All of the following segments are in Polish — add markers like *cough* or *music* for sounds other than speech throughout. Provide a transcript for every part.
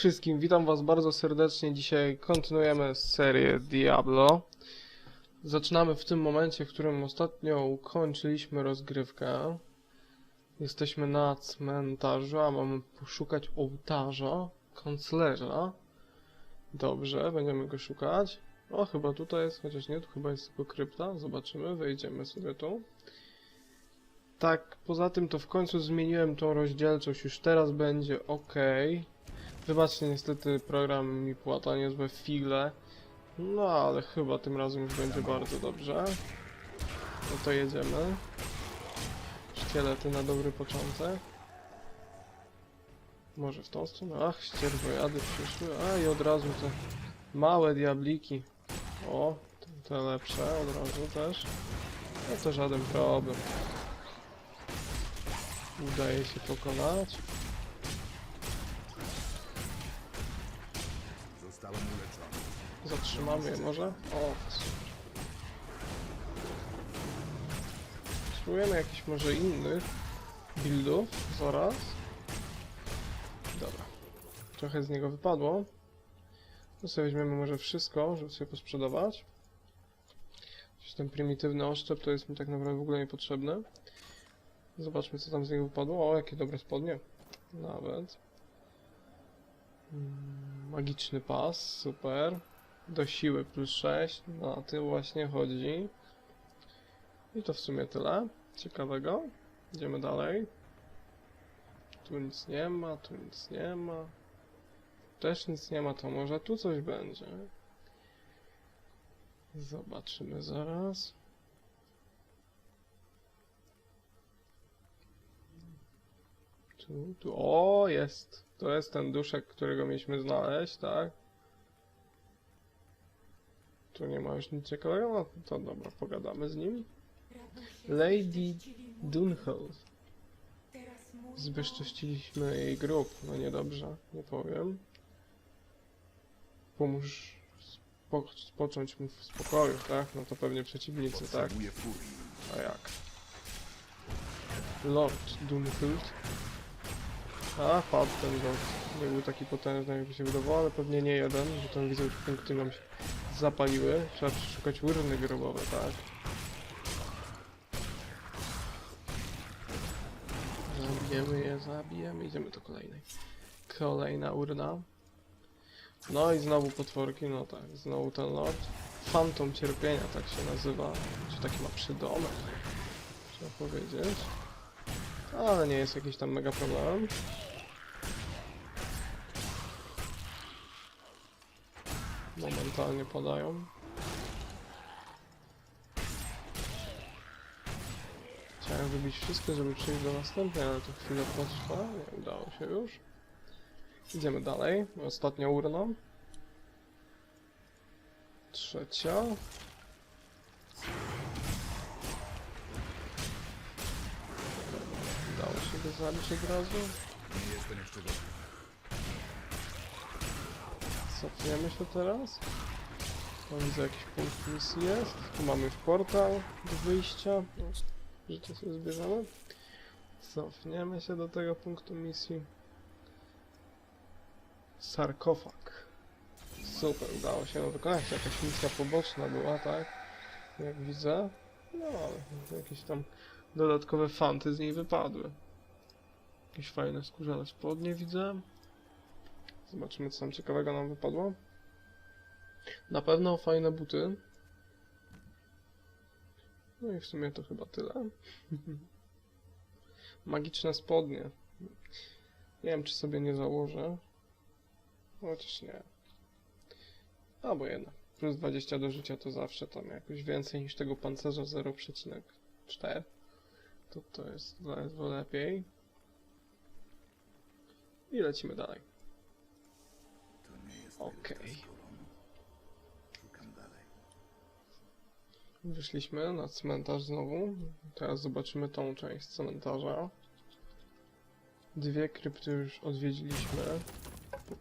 Wszystkim, witam was bardzo serdecznie. Dzisiaj kontynuujemy serię Diablo. Zaczynamy w tym momencie, w którym ostatnio ukończyliśmy rozgrywkę. Jesteśmy na cmentarzu, a mamy poszukać ołtarza kanclerza. Dobrze, będziemy go szukać. O, chyba tutaj jest, chociaż nie, tu chyba jest tylko krypta. Zobaczymy, wejdziemy sobie tu. Tak, poza tym to w końcu zmieniłem tą rozdzielczość, już teraz będzie ok. Wybaczcie, niestety program mi płata niezłe figle. No ale chyba tym razem już będzie bardzo dobrze. No to jedziemy. Szkielety na dobry początek. Może w tą stronę? Ach, ścierwojady przyszły. A i od razu te małe diabliki. O, te, lepsze od razu też. No to żaden problem. Udaje się pokonać. Zatrzymamy je może? O. Spróbujemy jakichś może innych buildów zaraz. Dobra. Trochę z niego wypadło. To sobie weźmiemy może wszystko, żeby sobie posprzedawać. Jakiś ten prymitywny oszczep to jest mi tak naprawdę w ogóle niepotrzebny. Zobaczmy co tam z niego wypadło. O, jakie dobre spodnie. Nawet. Mm, Magiczny pas, super. Do siły plus 6, na tym właśnie chodzi. I to w sumie tyle. Ciekawego. Idziemy dalej. Tu nic nie ma, tu nic nie ma. Też nic nie ma, to może tu coś będzie. Zobaczymy zaraz. Tu, tu, o, jest. To jest ten duszek, którego mieliśmy znaleźć, tak? Tu nie ma już nic ciekawego, no to dobra, pogadamy z nim. Lady Dunhill. Zbezcześciliśmy jej grób, no niedobrze, nie powiem. Pomóż spo spocząć mu w spokoju, tak? No to pewnie przeciwnicy, tak? A jak? Lord Dunhild. A, padł ten lord. Nie był taki potężny, jakby się wydawało, ale pewnie nie jeden, że tam widzę, punkty nam się zapaliły. Trzeba przeszukać urny grobowe, tak? Zabijemy je, zabijemy, idziemy do kolejnej. Kolejna urna. No i znowu potworki, no tak, znowu ten lord. Fantom cierpienia, tak się nazywa. Czy taki ma przydomek? Trzeba powiedzieć. Ale nie jest jakiś tam mega problem. Momentalnie padają. Chciałem wybić wszystko, żeby przejść do następnej, ale to chwilę potrwa. Nie udało się już. Idziemy dalej. Ostatnia urna. Trzecia. Udało się go zabić od razu. Nie jestem jeszcze gotowy. Cofniemy się teraz. Tu widzę jakiś punkt misji jest. Tu mamy już portal do wyjścia. No, Życie sobie zbierzemy. Cofniemy się do tego punktu misji. Sarkofag. Super, udało się wykonać. Jakaś misja poboczna była, tak? Jak widzę. No, ale jakieś tam dodatkowe fanty z niej wypadły. Jakieś fajne skórzane spodnie widzę. Zobaczymy, co tam ciekawego nam wypadło. Na pewno fajne buty. No i w sumie to chyba tyle. *laughs* Magiczne spodnie. Nie wiem, czy sobie nie założę. Chociaż nie. Albo jednak. Plus 20 do życia to zawsze tam jakoś więcej niż tego pancerza 0,4. To to jest ledwo lepiej. I lecimy dalej. Okej. dalej. Wyszliśmy na cmentarz znowu. Teraz zobaczymy tą część cmentarza. Dwie krypty już odwiedziliśmy.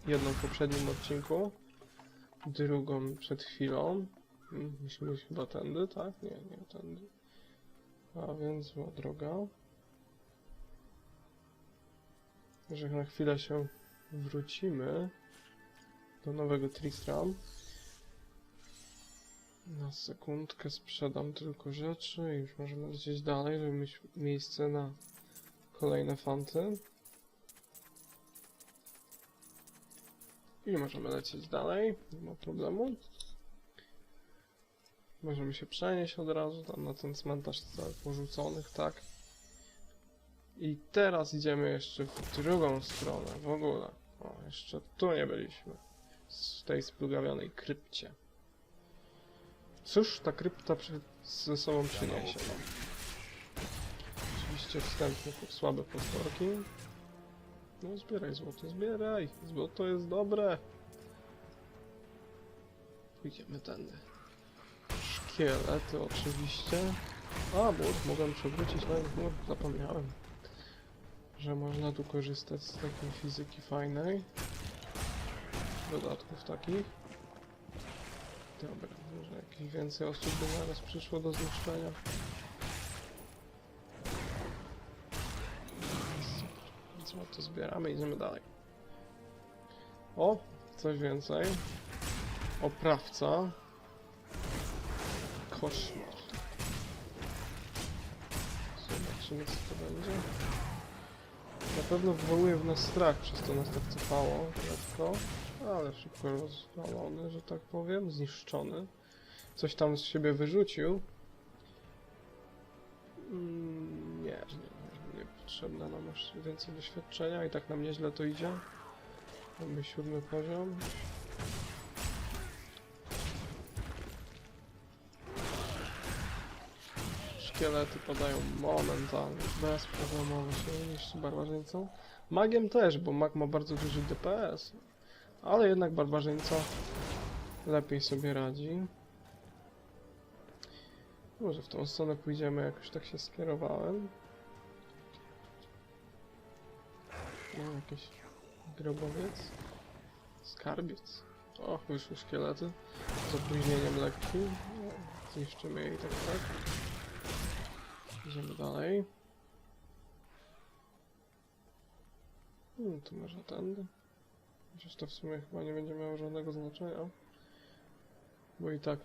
Jedną w poprzednim odcinku, drugą przed chwilą. Musimy iść chyba tędy, tak? Nie, nie tędy. A więc zła droga. Że na chwilę się wrócimy. Do nowego Tristram. Na sekundkę sprzedam tylko rzeczy i już możemy lecieć dalej, żeby mieć miejsce na kolejne fanty. I możemy lecieć dalej, nie ma problemu. Możemy się przenieść od razu tam na ten cmentarz porzuconych, tak? I teraz idziemy jeszcze w drugą stronę, w ogóle. O, jeszcze tu nie byliśmy. W tej splugawionej krypcie. Cóż ta krypta przy, ze sobą przyniesie nam? Oczywiście wstępnie po- słabe potworki. No zbieraj złoto, zbieraj! Złoto jest dobre! Pójdziemy tędy. Szkielety oczywiście. A, bo mogłem przewrócić nawet mur, zapomniałem. Że można tu korzystać z takiej fizyki fajnej. Dodatków takich. Dobra, może jakieś więcej osób by zaraz przyszło do zniszczenia. Więc to zbieramy i idziemy dalej. O, coś więcej. Oprawca. Koszmar. Zobaczymy co to będzie. Na pewno wywołuje w nas strach, przez to nas tak cofało lekko, ale szybko rozwalony, że tak powiem, zniszczony. Coś tam z siebie wyrzucił. Mm, nie, nie, nie potrzebne nam aż więcej doświadczenia i tak nam nieźle to idzie. Mamy siódmy poziom. Szkielety padają momentalnie, bezproblemowo się niszczy barbarzyńcą. Magiem też, bo mag ma bardzo duży DPS. Ale jednak barbarzyńca lepiej sobie radzi. Może w tą stronę pójdziemy, jakoś tak się skierowałem. No, jakiś grobowiec. Skarbiec. O, wyszły szkielety. Z opóźnieniem lekkim. No, Zniszczymy je i tak tak. Idziemy dalej. Hmm, to może tędy. Chociaż to w sumie chyba nie będzie miało żadnego znaczenia. Bo i tak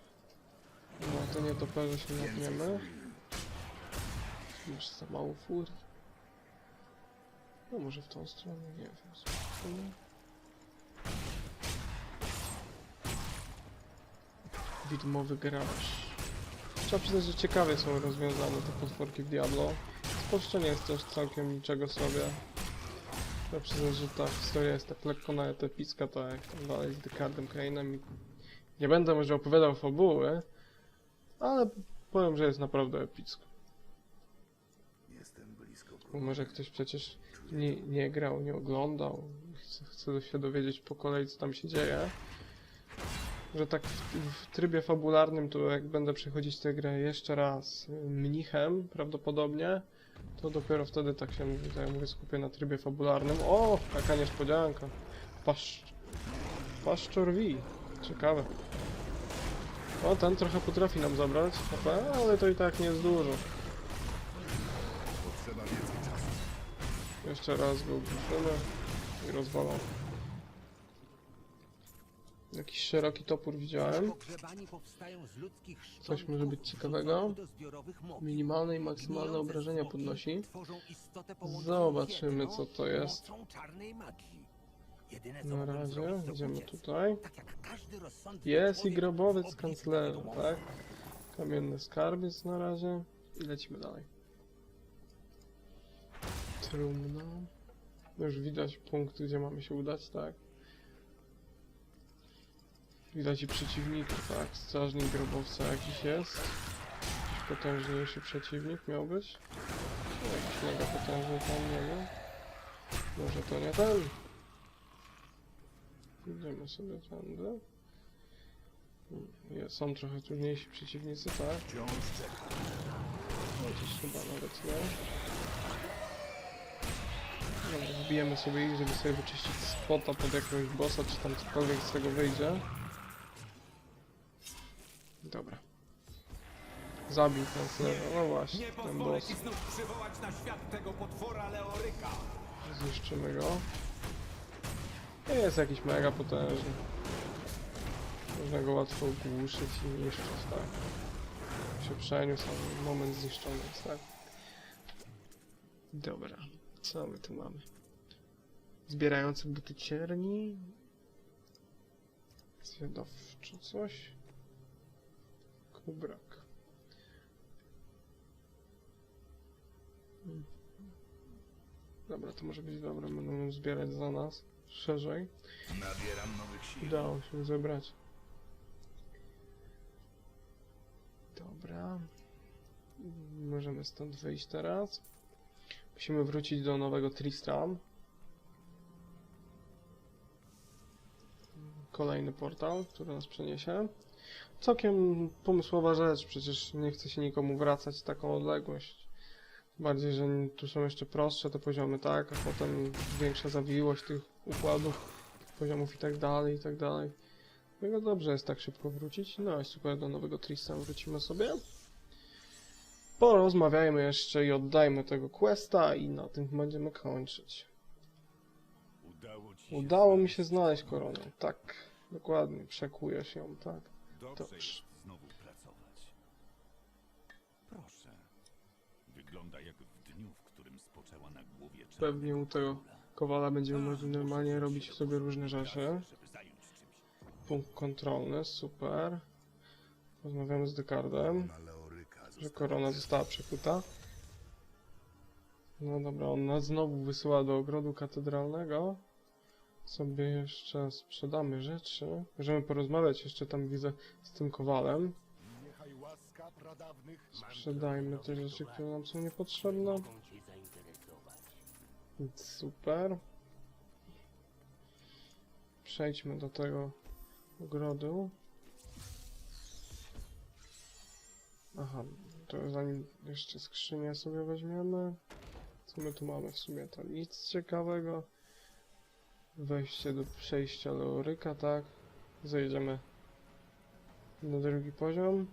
no to nie toperze się napniemy. Masz za mało furii. No może w tą stronę, nie wiem. Widmowy grabarz. Trzeba przyznać, że ciekawie są rozwiązane te potworki w Diablo. Spolszczenie nie jest też całkiem niczego sobie. Trzeba przyznać, że ta historia jest tak lekko nawet epicka, tak jak tam dalej z Decardem Crane'em i nie będę może opowiadał fabuły, ale powiem, że jest naprawdę blisko Bo może ktoś przecież nie, nie grał, nie oglądał, chce, chce się dowiedzieć po kolei, co tam się dzieje. Że tak w, w trybie fabularnym, to jak będę przechodzić tę grę jeszcze raz mnichem, prawdopodobnie, to dopiero wtedy tak się, tak jak mówię, skupię na trybie fabularnym. O, jaka niespodzianka. Paszcz... Paszczor V. Ciekawe. O, ten trochę potrafi nam zabrać ale to i tak nie jest dużo. Jeszcze raz go upruszymy i rozwalą. Jakiś szeroki topór widziałem. Coś może być ciekawego. Minimalne i maksymalne obrażenia podnosi. Zobaczymy, co to jest. Na razie idziemy tutaj. Tak Jest i grobowiec kanclerza, tak? Kamienny skarbiec na razie. I lecimy dalej. Trumna. Już widać punkt, gdzie mamy się udać, tak? Widać i przeciwników, tak? Strażnik grobowca jakiś jest. Jakiś potężniejszy przeciwnik miał być. No, Jakiś mega potężny tam, nie wiem. Może to nie ten. Idziemy sobie tędy. Są trochę trudniejsi przeciwnicy, tak? Chociaż chyba nawet nie. Dobra, wbijemy sobie ich, żeby sobie wyczyścić spota pod jakiegoś bossa, czy tam cokolwiek z tego wyjdzie. Dobra. Zabił kanclerza, no właśnie, Nie ten boss. ci znów przywołać na świat tego potwora Leoryka. Zniszczymy go. Nie jest jakiś mega potężny. Można go łatwo głuszyć i niszczyć, tak. Się przeniósł, ale moment zniszczony jest, tak. Dobra, co my tu mamy? Zbierający buty cierni. Zwiadowczy coś. Kubrak. Hmm. Dobra, to może być dobre, będą zbierać za nas szerzej. Nabieram nowych sił. Udało się zebrać. Dobra. Możemy stąd wyjść teraz. Musimy wrócić do nowego Tristram. Kolejny portal, który nas przeniesie. Całkiem pomysłowa rzecz, przecież nie chce się nikomu wracać taką odległość. Bardziej, że tu są jeszcze prostsze te poziomy, tak? A potem większa zawiłość tych układów poziomów i tak dalej, i tak dalej. Dlatego dobrze jest tak szybko wrócić. No i super, do nowego Tristan wrócimy sobie. Porozmawiajmy jeszcze i oddajmy tego questa i na tym będziemy kończyć. Udało mi się znaleźć koronę. Tak, dokładnie, przekujesz ją, tak. Dobrze Dobrze. jest znowu pracować. Proszę. Wygląda jak w dniu, w którym spoczęła na głowie czarna Pewnie u tego kowala będziemy mogli normalnie robić sobie różne rzeczy. żeby zająć czymś. Punkt kontrolny, super. Rozmawiamy z Dekardem. Na Leoryka że korona została przekuta. No dobra, on nas znowu wysyła do ogrodu katedralnego. Sobie jeszcze sprzedamy rzeczy. Możemy porozmawiać jeszcze tam widzę z tym kowalem. Sprzedajmy te rzeczy, które nam są niepotrzebne. Super. Przejdźmy do tego ogrodu. Aha, to zanim jeszcze skrzynię sobie weźmiemy. Co my tu mamy w sumie? To nic ciekawego. Wejście do przejścia do Oryka, tak? Zejdziemy na drugi poziom.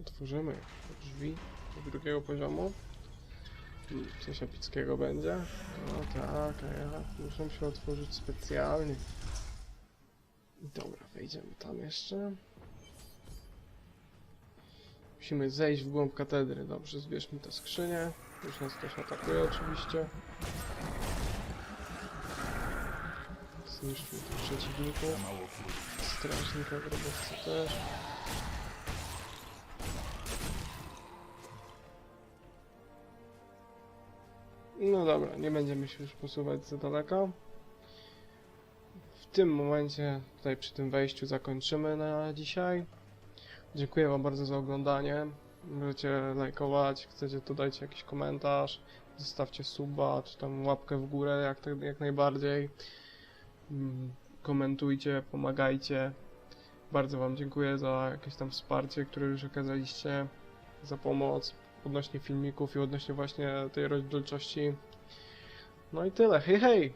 Otworzymy drzwi do drugiego poziomu. Coś epickiego będzie? No tak, a ja muszę się otworzyć specjalnie. Dobra, wejdziemy tam jeszcze. Musimy zejść w głąb katedry. Dobrze, zbierzmy tę skrzynię. Już nas też atakuje oczywiście. Zniszczmy tych przeciwników. Strażnika grobowcy też. No dobra, nie będziemy się już posuwać za daleko. W tym momencie, tutaj przy tym wejściu zakończymy na dzisiaj. Dziękuję Wam bardzo za oglądanie. Możecie lajkować, chcecie to dajcie jakiś komentarz, zostawcie suba, czy tam łapkę w górę jak, jak najbardziej. Mm, Komentujcie, pomagajcie. Bardzo Wam dziękuję za jakieś tam wsparcie, które już okazaliście, za pomoc odnośnie filmików i odnośnie właśnie tej rozdzielczości. No i tyle. Hej, hej!